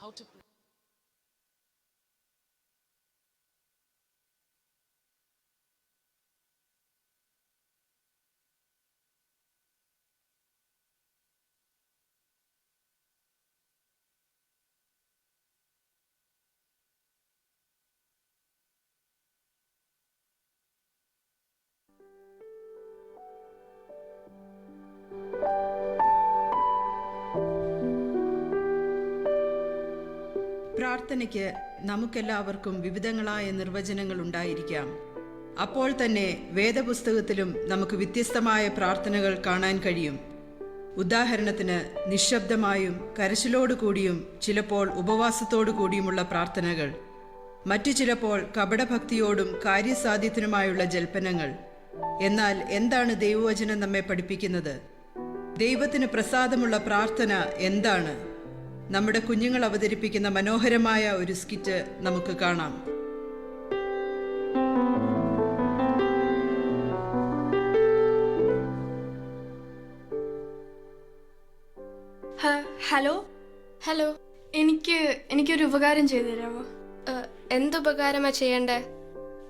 how to പ്രാർത്ഥനയ്ക്ക് നമുക്കെല്ലാവർക്കും വിവിധങ്ങളായ നിർവചനങ്ങൾ ഉണ്ടായിരിക്കാം. അപ്പോൾ തന്നെ വേദപുസ്തകത്തിലും നമുക്ക് വ്യത്യസ്തമായ പ്രാർത്ഥനകൾ കാണാൻ കഴിയും. ഉദാഹരണത്തിന് നിശബ്ദമായും കരച്ചിലോടു കൂടിയും ചിലപ്പോൾ ഉപവാസത്തോടു കൂടിയുമുള്ള പ്രാർത്ഥനകൾ. മറ്റു ചിലപ്പോൾ കപടഭക്തിയോടും കാര്യസാധ്യത്തിനുമായുള്ള ജൽപ്പനങ്ങൾ. എന്നാൽ എന്താണ് ദൈവവചനം നമ്മെ പഠിപ്പിക്കുന്നത്? ദൈവത്തിന് പ്രസാദമുള്ള പ്രാർത്ഥന എന്താണ്? നമ്മുടെ കുഞ്ഞുങ്ങൾ അവതരിപ്പിക്കുന്ന മനോഹരമായ ഒരു സ്കിറ്റ് നമുക്ക് കാണാം. ഹ- ഹലോ? ഹലോ. എനിക്ക് എനിക്കൊരു ഉപകാരം ചെയ്തു തരാമോ? എന്തുപകാരമാ ചെയ്യണ്ടേ?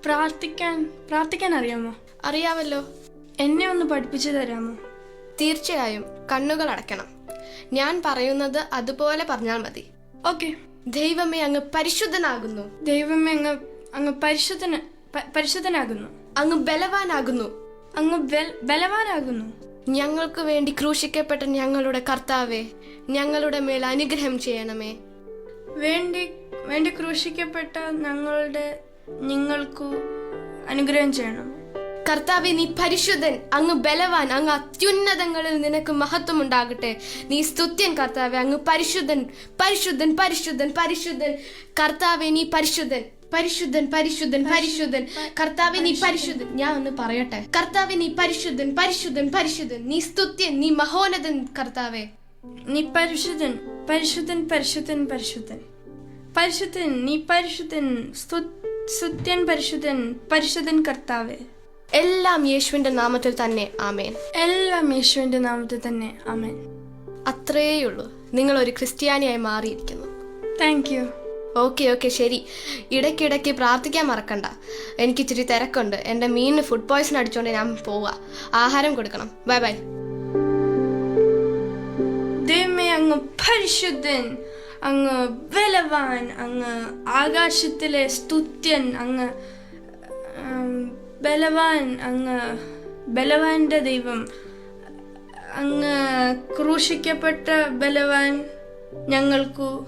പ്രാർത്ഥിക്കാൻ പ്രാർത്ഥിക്കാൻ അറിയാമോ? അറിയാമല്ലോ. എന്നെ ഒന്ന് പഠിപ്പിച്ചു തരാമോ? തീർച്ചയായും. കണ്ണുകൾ അടയ്ക്കണം. ഞാൻ പറയുന്നത് അതുപോലെ പറഞ്ഞാൽ മതി. ഓക്കെ. ദൈവമേ അങ്ങ് പരിശുദ്ധനാകുന്നു. ദൈവമേ അങ്ങ് അങ്ങ് പരിശുദ്ധന പരിശുദ്ധനാകുന്നു. അങ്ങ് ബലവാനാകുന്നു. അങ്ങ് ബലവാനാകുന്നു. ഞങ്ങൾക്ക് വേണ്ടി ക്രൂശിക്കപ്പെട്ട ഞങ്ങളുടെ കർത്താവെ ഞങ്ങളുടെ മേൽ അനുഗ്രഹം ചെയ്യണമേ. വേണ്ടി വേണ്ടി ക്രൂശിക്കപ്പെട്ട ഞങ്ങളുടെ നിങ്ങൾക്കു അനുഗ്രഹം ചെയ്യണം. കർത്താവെ നീ പരിശുദ്ധൻ. അങ്ങ് ബലവാൻ അങ്ങ് അത്യുന്നതങ്ങളിൽ നിനക്ക് മഹത്വം ഉണ്ടാകട്ടെ നീ സ്തുത്യൻ കർത്താവെ അങ്ങ് പരിശുദ്ധൻ. പരിശുദ്ധൻ പരിശുദ്ധൻ പരിശുദ്ധൻ. കർത്താവെ നീ പരിശുദ്ധൻ. പരിശുദ്ധൻ പരിശുദ്ധൻ പരിശുദ്ധൻ. കർത്താവെ നീ പരിശുദ്ധൻ. ഞാൻ ഒന്ന് പറയട്ടെ. കർത്താവെ നീ പരിശുദ്ധൻ പരിശുദ്ധൻ പരിശുദ്ധൻ. നീ സ്തുത്യൻ നീ മഹോന്നതൻ കർത്താവെ. നീ പരിശുദ്ധൻ പരിശുദ്ധൻ പരിശുദ്ധൻ പരിശുദ്ധൻ. പരിശുദ്ധൻ നീ പരിശുദ്ധൻ സ്തുത്യൻ പരിശുദ്ധൻ പരിശുദ്ധൻ കർത്താവേ. എല്ലാം യേശുവിന്റെ നാമത്തിൽ തന്നെ ആമേൻ. എല്ലാം യേശുവിന്റെ നാമത്തിൽ തന്നെ ആമേൻ. അത്രേയുള്ളൂ നിങ്ങൾ ഒരു ക്രിസ്ത്യാനിയായി മാറിയിരിക്കുന്നു. താങ്ക് യു ഓക്കെ ഓക്കെ ശരി. ഇടയ്ക്കിടയ്ക്ക് പ്രാർത്ഥിക്കാൻ മറക്കണ്ട. എനിക്ക് ഇച്ചിരി തിരക്കുണ്ട്. എന്റെ മീനിന് ഫുഡ് പോയ്സൺ അടിച്ചുകൊണ്ട് ഞാൻ പോവാ. ആഹാരം കൊടുക്കണം. ബൈ ബൈ ദൈവമേ അങ്ങ് പരിശുദ്ധൻ അങ്ങ് ബലവാൻ അങ്ങ് ആകാശത്തിലെ സ്തുത്യൻ അങ്ങ് ബലവാൻ അങ്ങ് ബലവാന്റെ ദൈവം അങ്ങ് ക്രൂശിക്കപ്പെട്ട ബലവാൻ ഞങ്ങൾക്കു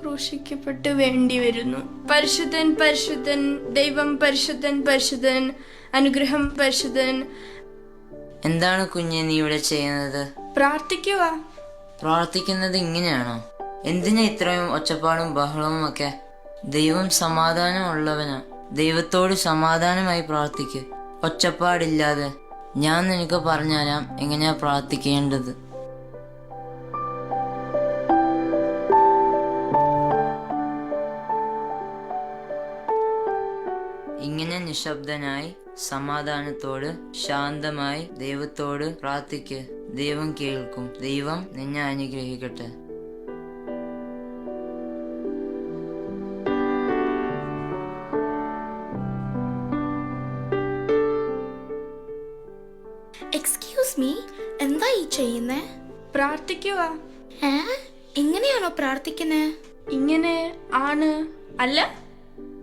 ക്രൂശിക്കപ്പെട്ട് വേണ്ടി വരുന്നു. പരിശുദ്ധൻ പരിശുദ്ധൻ ദൈവം പരിശുദ്ധൻ പരിശുദ്ധൻ അനുഗ്രഹം പരിശുദ്ധൻ. എന്താണ് കുഞ്ഞെ നീ ഇവിടെ ചെയ്യുന്നത്? പ്രാർത്ഥിക്കുക. പ്രാർത്ഥിക്കുന്നത് ഇങ്ങനെയാണോ? എന്തിനാ ഇത്രയും ഒച്ചപ്പാടും ബഹളവും ഒക്കെ ദൈവം സമാധാനം സമാധാനമുള്ളവനാ. ദൈവത്തോട് സമാധാനമായി പ്രാർത്ഥിക്കുക ഒച്ചപ്പാടില്ലാതെ ഞാൻ നിനക്ക് പറഞ്ഞുതരാം എങ്ങനെയാ പ്രാർത്ഥിക്കേണ്ടത്. ഇങ്ങനെ നിശബ്ദനായി സമാധാനത്തോട് ശാന്തമായി ദൈവത്തോട് പ്രാർത്ഥിക്ക്. ദൈവം കേൾക്കും. ദൈവം നിന്നെ അനുഗ്രഹിക്കട്ടെ. എക്സ്ക്യൂസ് മീ എന്താ ഈ ചെയ്യുന്നേ? പ്രാർത്ഥിക്കുക. ഏ? എങ്ങനെയാണോ പ്രാർത്ഥിക്കുന്നത് ഇങ്ങനെ ആണ്. അല്ല?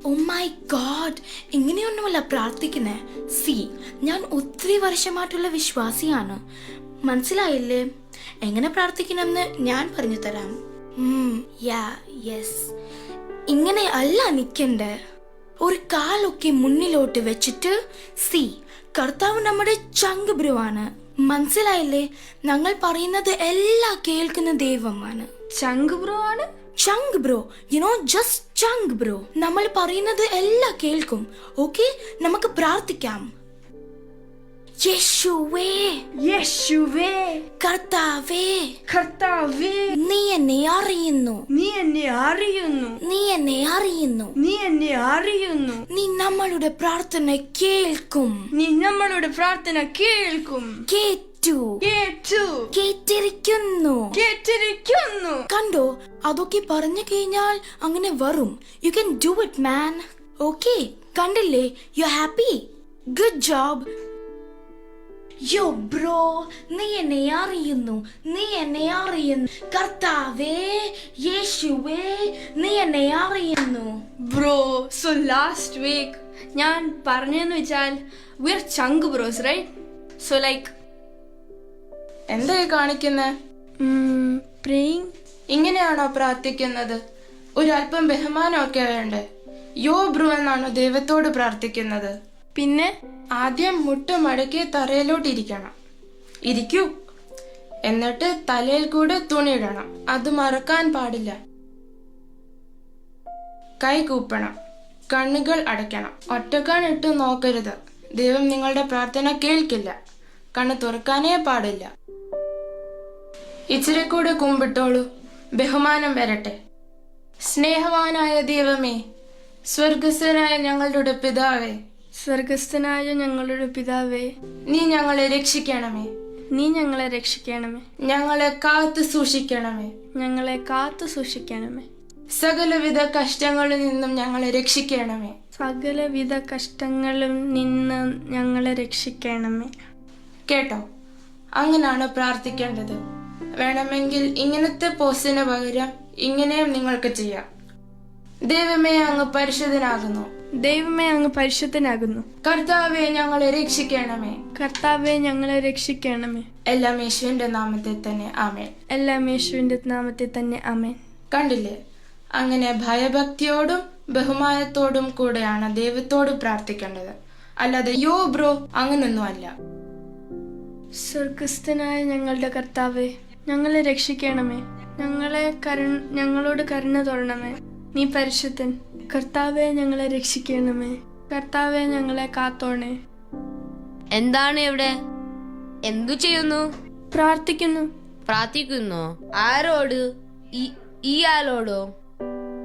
ഓ മൈ ഗോഡ് ഇങ്ങനെയൊന്നുമല്ല പ്രാർത്ഥിക്കുന്നേ? സി ഞാൻ ഒത്തിരി വർഷമായിട്ടുള്ള വിശ്വാസിയാണ്. മനസ്സിലായില്ലേ? എങ്ങനെ പ്രാർത്ഥിക്കണമെന്ന് ഞാൻ പറഞ്ഞു തരാം. യാ യെസ് ഇങ്ങനെ അല്ല നിൽക്കണ്ടേ ഒരു കാലൊക്കെ മുന്നിലോട്ട് വെച്ചിട്ട് സി കർത്താവ് നമ്മുടെ ചങ്ക് ബ്രുവാണ്. മനസ്സിലായില്ലേ? ഞങ്ങൾ പറയുന്നത് എല്ലാം കേൾക്കുന്ന ദൈവമാണ്. ചങ്ക് ബ്രോ ആണ്? ചങ്ക് ബ്രോ യു നോ ജസ്റ്റ് ചങ്ക് ബ്രോ നമ്മൾ പറയുന്നത് എല്ലാം കേൾക്കും. ഓക്കെ നമുക്ക് പ്രാർത്ഥിക്കാം. യേശുവേ. യേശുവേ. കർത്താവേ. കർത്താവേ. നീ എന്നെ അറിയുന്നു. നീ എന്നെ അറിയുന്നു. നീ എന്നെ അറിയുന്നു. നീ എന്നെ അറിയുന്നു. നീ നമ്മളുടെ പ്രാർത്ഥന കേൾക്കും. നീ നമ്മളുടെ പ്രാർത്ഥന കേൾക്കും. കേട്ട്. കേട്ടു. കേട്ടിരിക്കുന്നു. കേട്ടിരിക്കുന്നു. കണ്ടോ? അതൊക്കെ പറഞ്ഞു കഴിഞ്ഞാൽ അങ്ങനെ വരും. You can do it man okay കണ്ടില്ലേ? You happy good job yo bro നീ എന്നെ അറിയുന്നു നീ എന്നെ അറിയുന്നു. കർത്താവേ യേശുവേ നീ എന്നെ അറിയുന്നു. ബ്രോ സോ ലാസ്റ്റ് വീക്ക് ഞാൻ പറഞ്ഞെന്ന് വെച്ചാൽ വി ആർ ചങ്ക് ബ്രോസ് റൈറ്റ് സോ ലൈക്ക് എന്താ ഈ കാണിക്കുന്നെ പ്രേയിങ് ഇങ്ങനെയാണോ പ്രാർത്ഥിക്കുന്നത്? ഒരല്പം ബഹുമാനമൊക്കെ വേണ്ടേ? യോ ബ്രോ എന്നാണോ ദൈവത്തോട് പ്രാർത്ഥിക്കുന്നത്? പിന്നെ ആദ്യം മുട്ട് മടക്കി തറയിലോട്ട് ഇരിക്കണം ഇരിക്കൂ. എന്നിട്ട് തലയിൽ കൂടെ തുണിയിടണം. അത് മറക്കാൻ പാടില്ല. കൈ കൂപ്പണം. കണ്ണുകൾ അടയ്ക്കണം. ഒറ്റക്കണ്ണിട്ട് നോക്കരുത്. ദൈവം നിങ്ങളുടെ പ്രാർത്ഥന കേൾക്കില്ല. കണ്ണ് തുറക്കാനേ പാടില്ല. ഇച്ചിരി കൂടെ കുമ്പിട്ടോളൂ. ബഹുമാനം വരട്ടെ. സ്നേഹവാനായ ദൈവമേ സ്വർഗസ്വനായ ഞങ്ങളുടെ പിതാവേ സ്വർഗസ്ഥനായ ഞങ്ങളുടെ പിതാവേ നീ ഞങ്ങളെ രക്ഷിക്കണമേ. നീ ഞങ്ങളെ രക്ഷിക്കണമേ. ഞങ്ങളെ കാത്തു സൂക്ഷിക്കണമേ. ഞങ്ങളെ കാത്തു സൂക്ഷിക്കണമേ. സകലവിധ കഷ്ടങ്ങളിൽ നിന്നും ഞങ്ങളെ രക്ഷിക്കണമേ. സകലവിധ കഷ്ടങ്ങളിൽ നിന്ന് ഞങ്ങളെ രക്ഷിക്കണമേ. കേട്ടോ? അങ്ങനാണ് പ്രാർത്ഥിക്കേണ്ടത്. വേണമെങ്കിൽ ഇങ്ങനത്തെ പോസ്റ്റിന് പകരം ഇങ്ങനെയും നിങ്ങൾക്ക് ചെയ്യാം. ദൈവമേ അങ്ങ് പരിശുദ്ധനാകുന്നു. ദൈവമേ അങ്ങ് പരിശുദ്ധനാകുന്നു. കർത്താവെ ഞങ്ങളെ രക്ഷിക്കണമേ. കർത്താവെ ഞങ്ങളെ രക്ഷിക്കണമേ. എല്ലാം യേശുവിന്റെ നാമത്തിൽ തന്നെ ആമേൻ. എല്ലാം യേശുവിന്റെ നാമത്തിൽ തന്നെ ആമേൻ. കണ്ടില്ലേ? അങ്ങനെ ഭയഭക്തിയോടും ബഹുമാനത്തോടും കൂടെയാണ് ദൈവത്തോട് പ്രാർത്ഥിക്കേണ്ടത്. അല്ലാതെ യോ ബ്രോ അങ്ങനൊന്നും അല്ല. സ്വർഗസ്ഥനായ ഞങ്ങളുടെ കർത്താവെ ഞങ്ങളെ രക്ഷിക്കണമേ. ഞങ്ങളെ കരുണ ഞങ്ങളോട് കരുണ തൊഴണമേ നീ പരിശുദ്ധൻ. കർത്താവെ ഞങ്ങളെ രക്ഷിക്കണമേ. കർത്താവെ ഞങ്ങളെ കാത്തോണേ. എന്താണ് ഇവിടെ? എന്തു ചെയ്യുന്നു? പ്രാർത്ഥിക്കുന്നു. പ്രാർത്ഥിക്കുന്നു. ആരോട്? ഈ- ഇയാളോടോ?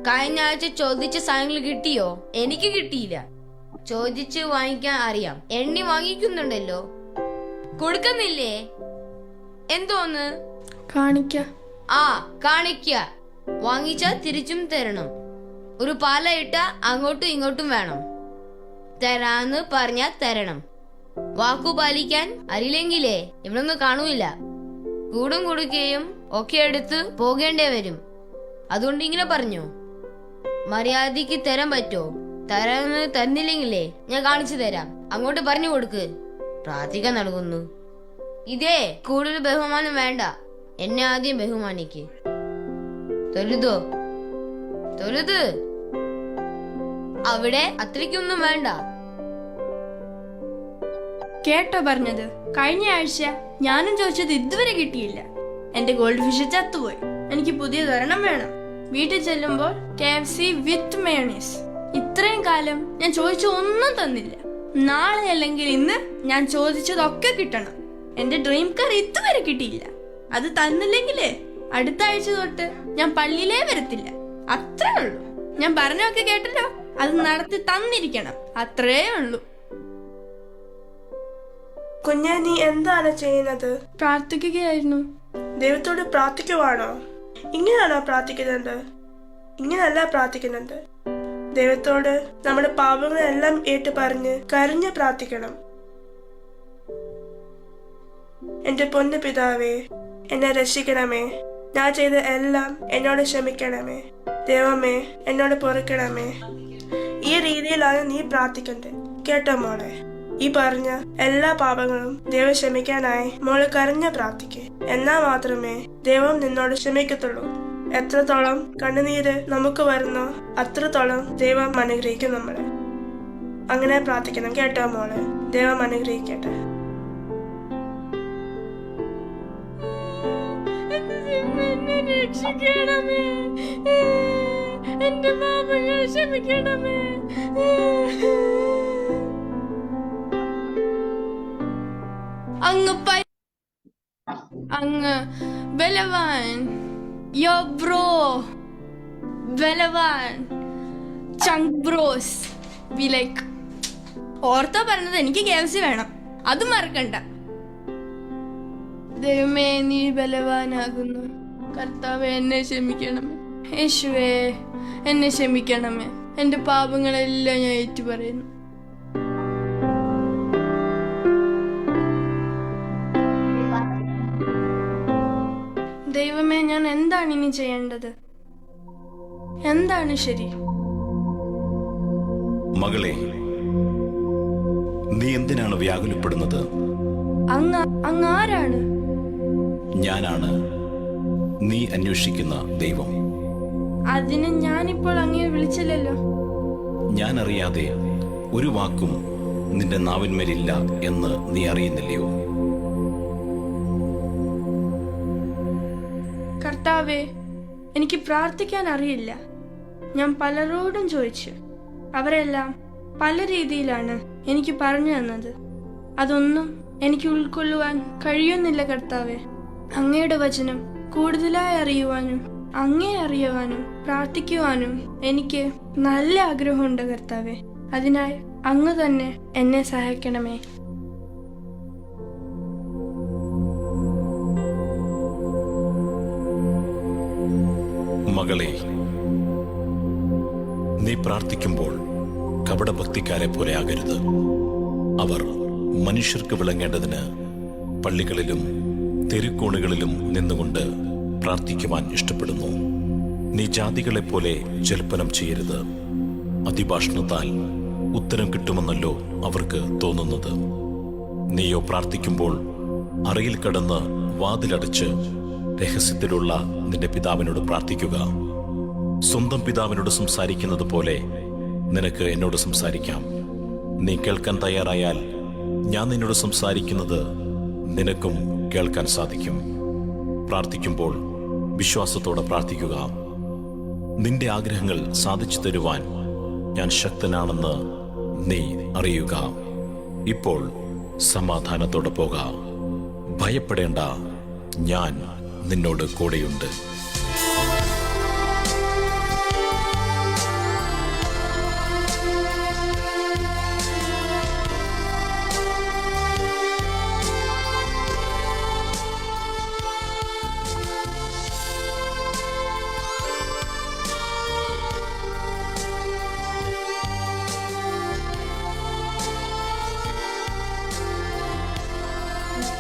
കഴിഞ്ഞ ആഴ്ച ചോദിച്ച സാധനങ്ങൾ കിട്ടിയോ? എനിക്ക് കിട്ടിയില്ല. ചോദിച്ച് വാങ്ങിക്കാൻ അറിയാം. എണ്ണി വാങ്ങിക്കുന്നുണ്ടല്ലോ. കൊടുക്കുന്നില്ലേ? എന്തോന്ന്? കാണിക്ക. ആ കാണിക്ക. വാങ്ങിച്ചാ തിരിച്ചും തരണം. ഒരു പാല ഇട്ട അങ്ങോട്ടും ഇങ്ങോട്ടും വേണം. തരാന്ന് പറഞ്ഞാ തരണം. വാക്കു പാലിക്കാൻ അറിയില്ലെങ്കിലേ ഇവിടൊന്നും കാണൂല കൂടും കൊടുക്കുകയും ഒക്കെ എടുത്ത് പോകേണ്ടേ വരും. അതുകൊണ്ട് ഇങ്ങനെ പറഞ്ഞു. മര്യാദയ്ക്ക് തരാൻ പറ്റോ? തരാന്ന് തന്നില്ലെങ്കിലേ ഞാൻ കാണിച്ചു തരാം. അങ്ങോട്ട് പറഞ്ഞു കൊടുക്ക്. പ്രാർത്ഥിക്കാൻ നൽകുന്നു. ഇതേ കൂടുതൽ ബഹുമാനം വേണ്ട. എന്നെ ആദ്യം ബഹുമാനിക്ക്. തൊഴുതോ? തൊഴുത്. അവിടെ അത്രയ്ക്കൊന്നും വേണ്ട. കേട്ടോ പറഞ്ഞത്. കഴിഞ്ഞ ആഴ്ച ഞാനും ചോദിച്ചത് ഇതുവരെ കിട്ടിയില്ല. എന്റെ ഗോൾഡ് ഫിഷ് ചത്തുപോയി. എനിക്ക് പുതിയ തരണം വേണം. വീട്ടിൽ ചെല്ലുമ്പോൾ വിത്ത് മയോണൈസ് ഇത്രയും കാലം ഞാൻ ചോദിച്ച ഒന്നും തന്നില്ല. നാളെ അല്ലെങ്കിൽ ഇന്ന് ഞാൻ ചോദിച്ചതൊക്കെ കിട്ടണം. എന്റെ ഡ്രീം കാർ ഇതുവരെ കിട്ടിയില്ല. അത് തന്നില്ലെങ്കിലേ അടുത്ത ആഴ്ച തൊട്ട് ഞാൻ പള്ളിയിലേ വരത്തില്ല. അത്രേ ഉള്ളൂ. ഞാൻ പറഞ്ഞൊക്കെ കേട്ടല്ലോ. അത് നടത്തി തന്നിരിക്കണം. അത്രേ ഉള്ളൂ. കുഞ്ഞാ നീ എന്താണ് ചെയ്യുന്നത്? പ്രാർത്ഥിക്കുകയായിരുന്നു. ദൈവത്തോട് പ്രാർത്ഥിക്കുവാണോ? ഇങ്ങനെയാണോ പ്രാർത്ഥിക്കുന്നത്? ഇങ്ങനെയല്ല പ്രാർത്ഥിക്കുന്നത്. ദൈവത്തോട് നമ്മുടെ പാപങ്ങളെല്ലാം ഏറ്റു പറഞ്ഞ് കരഞ്ഞ് പ്രാർത്ഥിക്കണം. എന്റെ പൊന്നു പിതാവേ എന്നെ രക്ഷിക്കണമേ. ഞാൻ ചെയ്ത എല്ലാം എന്നോട് ക്ഷമിക്കണമേ. ദൈവമേ എന്നോട് പൊറുക്കണമേ. ഈ രീതിയിലാണ് നീ പ്രാർത്ഥിക്കണ്ടേ? കേട്ടോ മോളെ. ഈ പറഞ്ഞ എല്ലാ പാപങ്ങളും ദൈവം ക്ഷമിക്കാനായി മോൾ കരഞ്ഞ പ്രാർത്ഥിക്കേ. എന്നാ മാത്രമേ ദൈവം നിന്നോട് ക്ഷമിക്കത്തുള്ളൂ. എത്രത്തോളം കണ്ണുനീര് നമുക്ക് വരുന്നോ അത്രത്തോളം ദൈവം അനുഗ്രഹിക്കും നമ്മളെ. അങ്ങനെ പ്രാർത്ഥിക്കണം കേട്ടോ മോളെ. ദൈവം അനുഗ്രഹിക്കട്ടെ. രക്ഷിക്കണമേ. എന്റെ മാമയെ ക്ഷമിക്കണമേ. അങ്ങ് അങ്ങ് ബലവാൻ. Yo bro. ബലവാൻ. ചങ്ക് ബ്രോസ്. We like. ഓർത്തോ പറഞ്ഞത് എനിക്ക് കെ എഫ് സി വേണം. അത് മറക്കണ്ട. ദൈവമേ നീ ബലവാനാകുന്നു. കർത്താവ് എന്നെ ക്ഷമിക്കണം യേശുവേ. എന്നെ ക്ഷമിക്കണമേ. എന്റെ പാപങ്ങളെല്ലാം ഞാൻ ഏറ്റുപറയുന്നു. ദൈവമേ ഞാൻ എന്താണ് ഇനി ചെയ്യേണ്ടത്? എന്താണ് ശരി? മകളെ നീ എന്തിനാണ് വ്യാകുലപ്പെടുന്നത്? അങ്ങ് ഞാനാണ് നീ അന്വേഷിക്കുന്ന ദൈവം. അതിന് ഞാനിപ്പോൾ അങ്ങേ വിളിച്ചില്ലല്ലോ. ഞാൻ അറിയാതെ ഒരു വാക്കും നിന്റെ നാവിന്മേലില്ല എന്ന് നീ അറിയുന്നില്ലയോ? കർത്താവേ എനിക്ക് പ്രാർത്ഥിക്കാൻ അറിയില്ല. ഞാൻ പലരോടും ചോദിച്ചു. അവരെല്ലാം പല രീതിയിലാണ് എനിക്ക് പറഞ്ഞു തന്നത്. അതൊന്നും എനിക്ക് ഉൾക്കൊള്ളുവാൻ കഴിയുന്നില്ല കർത്താവെ. അങ്ങയുടെ വചനം കൂടുതലായി അറിയുവാനും അങ്ങേ അറിയുവാനും പ്രാർത്ഥിക്കുവാനും എനിക്ക് നല്ല ആഗ്രഹമുണ്ട് കർത്താവെ. അതിനായി അങ്ങ് തന്നെ എന്നെ സഹായിക്കണമേ. മകളെ നീ പ്രാർത്ഥിക്കുമ്പോൾ കപടഭക്തിക്കാരെ പോലെ ആകരുത്. അവർ മനുഷ്യർക്ക് വിളങ്ങേണ്ടതിന് പള്ളികളിലും തെരുക്കോണുകളിലും നിന്നുകൊണ്ട് പ്രാർത്ഥിക്കുവാൻ ഇഷ്ടപ്പെടുന്നു. നീ ജാതികളെപ്പോലെ ജൽപ്പനം ചെയ്യരുത്. അതിഭാഷണത്താൽ ഉത്തരം കിട്ടുമെന്നല്ലോ അവർക്ക് തോന്നുന്നത്. നീയോ പ്രാർത്ഥിക്കുമ്പോൾ അറയിൽ കടന്ന് വാതിലടച്ച് രഹസ്യത്തിലുള്ള നിന്റെ പിതാവിനോട് പ്രാർത്ഥിക്കുക. സ്വന്തം പിതാവിനോട് സംസാരിക്കുന്നത് പോലെ നിനക്ക് എന്നോട് സംസാരിക്കാം. നീ കേൾക്കാൻ തയ്യാറായാൽ ഞാൻ നിന്നോട് സംസാരിക്കുന്നത് നിനക്കും കേൾക്കാൻ സാധിക്കും. പ്രാർത്ഥിക്കുമ്പോൾ വിശ്വാസത്തോടെ പ്രാർത്ഥിക്കുക. നിന്റെ ആഗ്രഹങ്ങൾ സാധിച്ചു തരുവാൻ ഞാൻ ശക്തനാണെന്ന് നീ അറിയുക. ഇപ്പോൾ സമാധാനത്തോടെ പോക. ഭയപ്പെടേണ്ട ഞാൻ നിന്നോട് കൂടെയുണ്ട്.